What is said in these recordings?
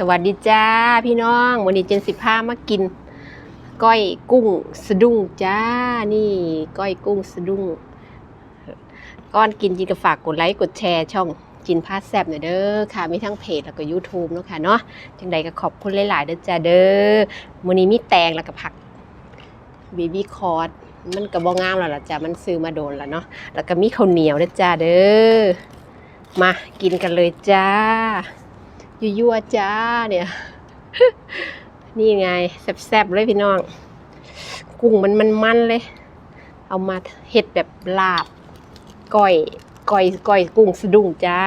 สวัสดีจ้าพี่น้อง วันนี้เจนสิพามากิน ก้อยกุ้งสะดุ้งจ้านี่ ก้อยกุ้งสะดุ้งก้อนกินจินก็ฝากกดไลค์กดแชร์ช่องจินพาแซบหน่อยเด้อค่ะมีทั้งเพจแล้วก็ YouTube เนาะค่ะเนาะจังใดก็ขอบคุณหลายๆเด้อจ้าเด้อวันนี้มีแตงแล้วก็ผักบีบีคอร์ดมันก็บ่งามแล้วล่ะจ้ามันซื้อมาโดนแล้วเนาะแล้วก็มีข้าวเหนียวเด้อจ้าเด้อมากินกันเลยจ้า ยั่วๆจ้าเนี่ย นี่ไงแซ่บๆเลยพี่น้อง กุ้งมันมันมันๆเลย เอามาเฮ็ดแบบลาบก้อยก้อยก้อยกุ้งสะดุ้งจ้า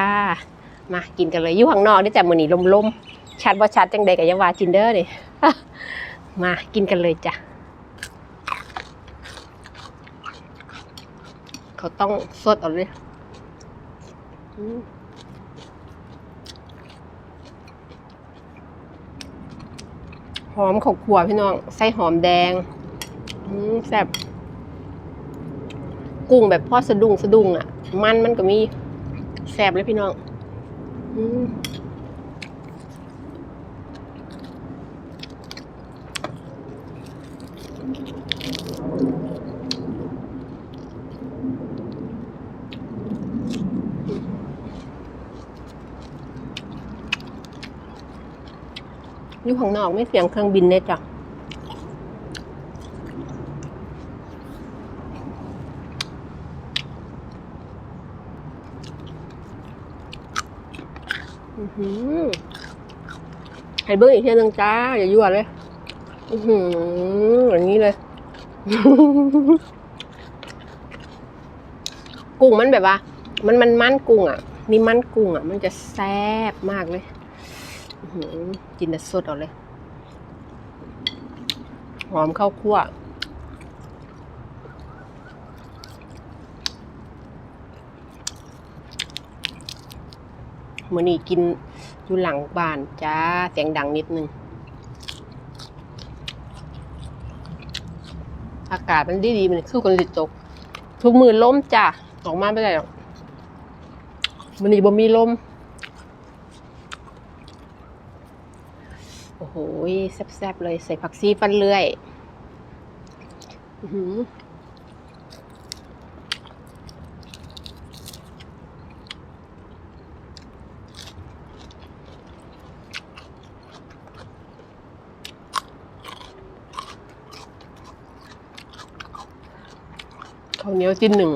มากินกันเลยอยู่ข้างนอกได้อจ้ะมื้อนี้ลมๆชัดบ่ชัดจังใดก็อย่าว่าจินเด้อนี่มากินกันเลยจ้ะเขาต้องสดเอาเลย อืม หอมข้าวขัวพี่น้อง ใส่หอมแดงอืมแซ่บกุ้งแบบพ่อสะดุ้งสะดุ้งอะ มันมันก็มีแซ่บเลยพี่น้อง อืม อยู่ข้างนอกไม่เสียงเครื่องบินเลยจ้ะอือหือให้เบิ้งอีกเทีนึงจ้า อย่ายั่วเลย อือหืออย่างนี้เลย กุ้งมันแบบว่า มันมันมันกุ้งอะ มีมันกุ้งอะ มันจะแซ่บมากเลย กินแต่สดเอาเลย หอมข้าวคั่วมื่อนี้กินอยู่หลังบ้านจ้าเสียงดังนิดนึง อากาศมันดีดีมันคือกันลิตก ทุกมือล้มจ้าออกมาไม่ได้หรอกมื่อนี้บ่มีลม โอ้โหแซ่บๆเลยใส่ผักซีฟันเลื่อยอือหือข้าวเหนียวจิ้นหนึ่ง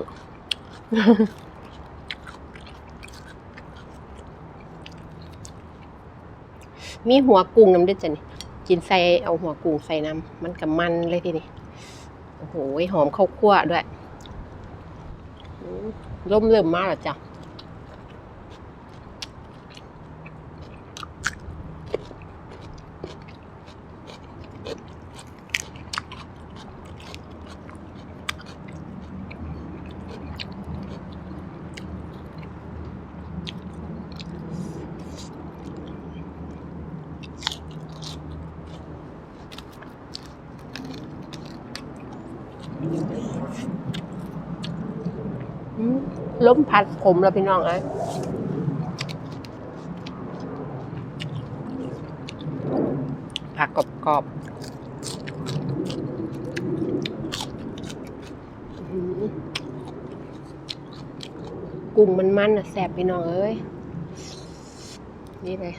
มีหัวกุ้งน้ำด้วยจ้ะนี่จินใส่เอาหัวกุ้งใส่น้ำมันกับมันเลยทีนี้โอ้โหหอมข้าวคั่วด้วยร่มเริ่มมากแล้วจ้ะอืม ล้มพัดผมแล้วพี่น้องอ้ยผักกรอบๆอื้อหือกุ้งมันมันๆอะแสบพี่น้องเอ้ย นี่เลย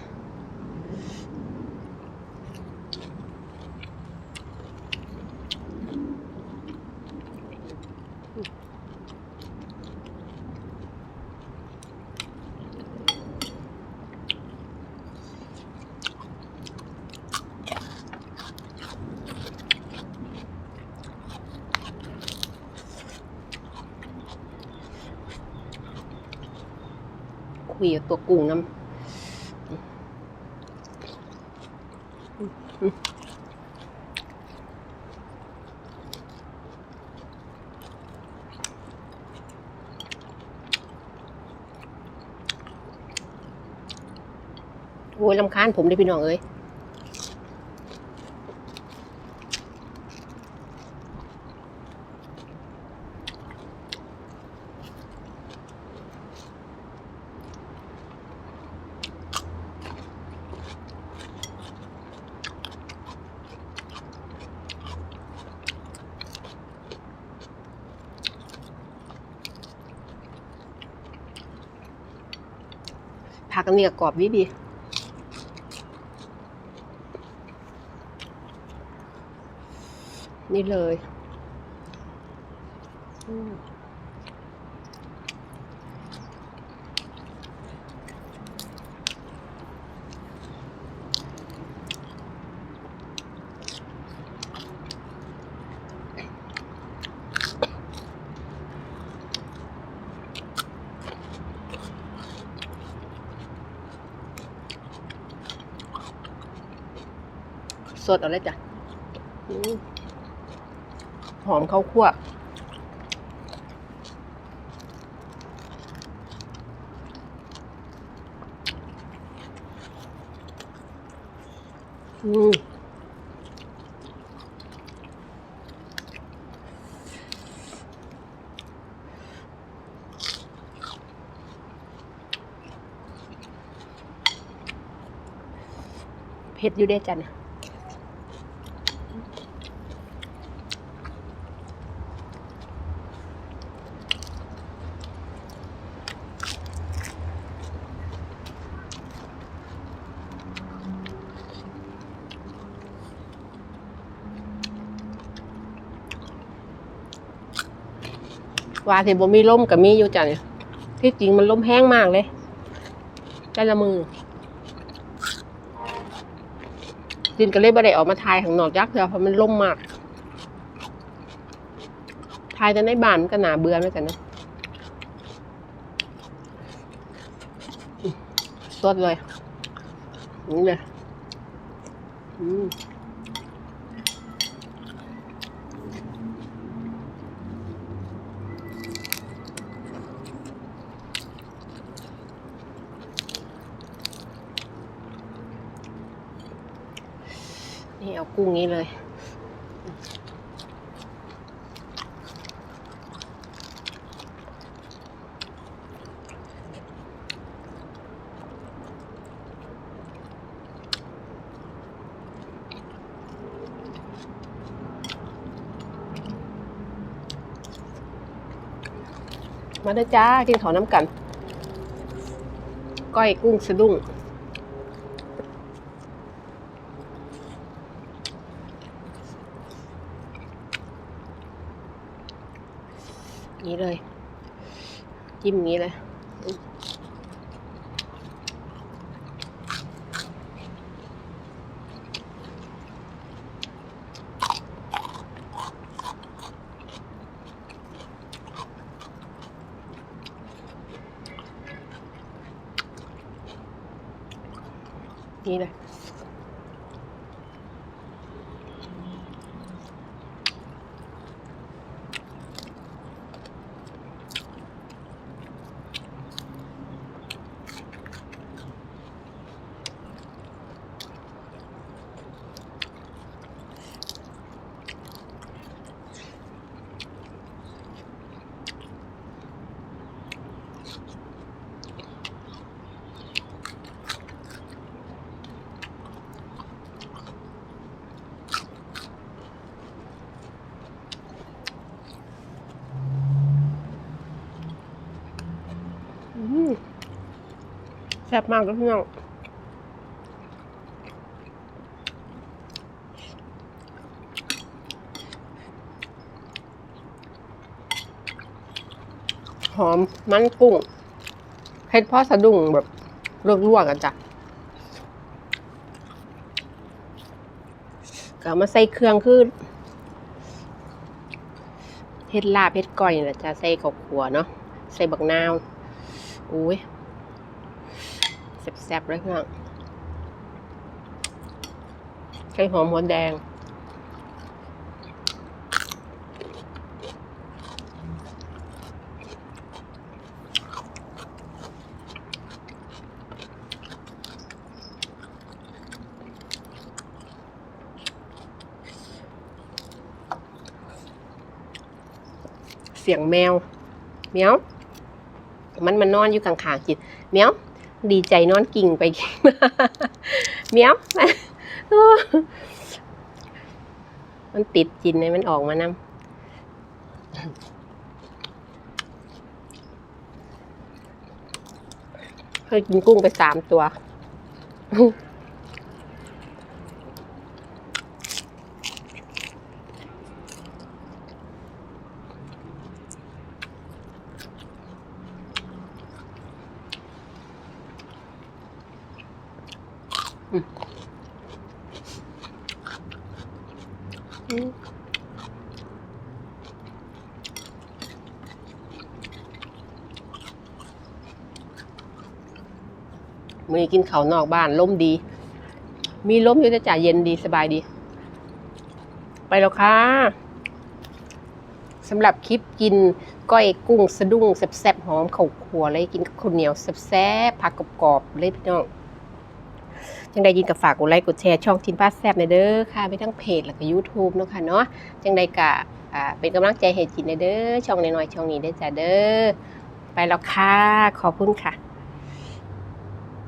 คุยกับตัวกุ้งน้ำโอ้ยลำคาญผมเลยพี่น้องเอ้ย ผักอันนี้ก็กรอบดีดีนี่เลย อืม สดเอาเลยจ้ะหอมข้าวคั่วอืมเผ็ดอยู่ได้จ้ะเนี่ย ว่าที่บ่มีล่มกับมีอยู่จ้ะเนี่ยที่จริงมันล่มแห้งมากเลยแต่ละมือดินก็เลยบ่ได้ออกมาทายข้างนอกยักเถอะเพราะมันล่มมากทายแต่ในบ้านมันก็หนาเบื่อเหมือนกันนะสดเลยนี่เลยอืม กุ้งนี้เลยมาเด้อจ้า กินข้าวน้ำกัน ก้อยกุ้งสะดุ้ง นี้เลย จิ้มนี้เลยนี่เลย อืมแซ่บมากเลยพี่น้องหอมมันกุ้งเผ็ดเพ่อสะดุ้งแบบลวกๆกันจ้ะก็มาใส่เครื่องคือเผ็ดลาบเผ็ดก้อยนะจ้ะใส่ข้าวขัวเนาะใส่บักนาวอุ้ย แซ่บเลยเพื่อนไข่หอมหัวแดง เสียงแมว เมียว มันมานอนอยู่ข้างๆจิตเมียว ดีใจนอนกิ่งไปกิ่งมาเมียวมันติดจินเลยมันออกมานำเคยกินกุ้งไปสามตัว มมือกินเขานอกบ้านล่มดี มีลมอยู่แต่จ่าเย็นดีสบายดี ไปแล้วค่ะสำหรับคลิปกินก้อยกุ้งสะดุ้งแซ่บๆหอมเข่าครัวเลยกินกับข้าวเหนียวแซ่บๆผักกรอบๆเลยพี่น้อง จังใดยินกับฝากกดไลค์กดแชร์ช่องทินพาแซบในเด้อค่ะไปทั้งเพจแล้วก็ยูทูบเนาะค่ะเนาะจังใดกะอ่าเป็นกำลังใจให้จินในเด้อช่องน้อยๆช่องนี้ได้จ้ะเด้อไปแล้วค่ะขอบคุณค่ะ